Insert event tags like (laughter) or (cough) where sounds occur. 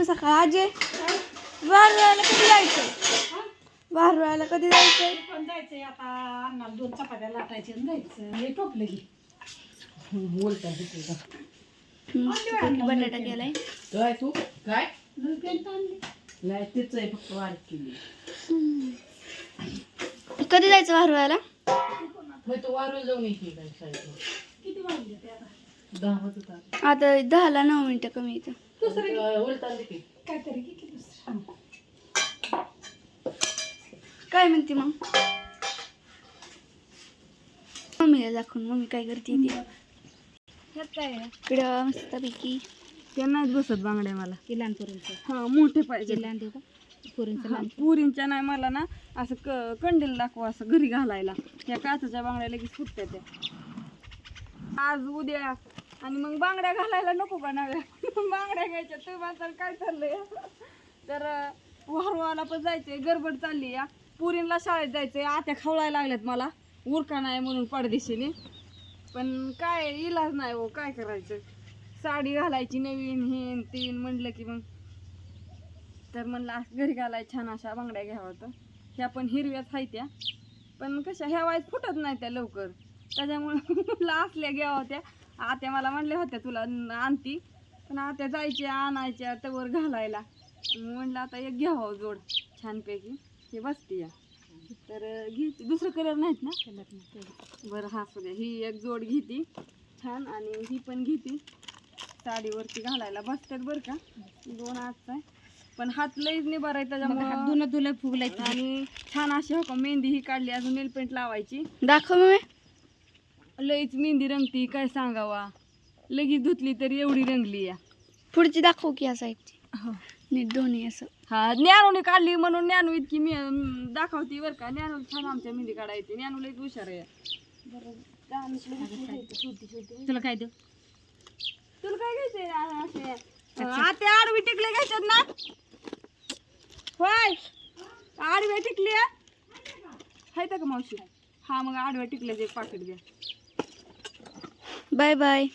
तुम्ही सकाळ आजे? वारुळाला कधी जायचंय वारुळाला कधी जायचंय पण जायचंय आता अन्नाला दोन चपात्या लाटायचे आणि जायचं. हे. टोपलं की बोलता हम्म, बटाटा केलाय? काय तू? काय? नाही तेच आहे फक्त वाढ केली. कधी जायचं वारुळाला मग तो वारून जाऊन येते काय साईडला किती वाजले ते आता? दहा दहाला नऊ मिनिटं कमी येतं. दुसरं? उलटा की. काहीतरी किती दुसरं. काय म्हणते मग? मम्मीला दाखवून मम्मी काय करते ती? ह्यात काय? इकडं मस्तपैकी. त्या नाहीत बसत बांगड्या मला. ते लहानपोरींचं हा मोठे पाहिजे. ते लहान देऊ का? पोरींचं लहान पुरींच्या नाही मला ना असं क कंडील दाखवा असं घरी घालायला. त्या काचच्या बांगड्या लगेच फुटत्या त्या. आज उद्या आणि मग बांगड्या घालायला नको का नव्या? बांगड्या घ्यायच्या. ते मात्र काय चाललंय? तर अं, वारवाला पण जायचंय. गडबड चालली या पुरींला शाळेत जायचंय. आत्या खवळायला लागल्यात मला. उरका नाही म्हणून पडदिशीने. पण काय इलाज नाही हो. काय करायचं? साडी घालायची नवीन हे तीन म्हणलं की मग. तर म्हणलं घरी घालाय छान अशा बांगड्या घ्याव्या तर ह्या पण हिरव्याच आहेत त्या पण कशा ह्या वाईज फुटत नाही त्या लवकर. त्याच्यामुळं (laughs) असल्या घ्याव्या होत्या. आत्या मला म्हणल्या होत्या तुला आणती. पण आत्या जायच्या आणायच्या तवर घालायला. मग म्हणलं आता एक घ्यावं जोड छानपैकी. हे बसते या. तर घेते दुसरं कलर नाहीत ना? कलर नाही बरं हा असू द्या. ही एक जोड घेते. छान. आणि ही पण घेते. साडीवरती घालायला बसतात बरं का? दोन आहे. पण हात लईच आहे हात त्याच्यामुळे. धुणं धुलं फुगलाय आणि छान अशी हो का मेहंदी ही काढली. अजून नेल पेंट लावायची. दाखव लईच मेहंदी रंगती. काय सांगावा? लगेच धुतली तरी एवढी रंगली या. पुढची दाखव की या साईडची. हो. नीट दोन्ही असं. हा ज्ञानूने काढली म्हणून ज्ञानू इतकी मी अं, दाखवती बरं का. ज्ञानू छान आमच्या मेहंदी काढायची. ज्ञानू लईच हुशार आहे. तुला काय देऊ? तुला काय घ्यायचंय आ- असे? अं, आडवी टिकले घ्यायच्यात ना? होय. आडव्या टिकल्या हायता का मावशी? हा मग आडव्या टिकल्याचे एक पाकिट द्या बाय बाय.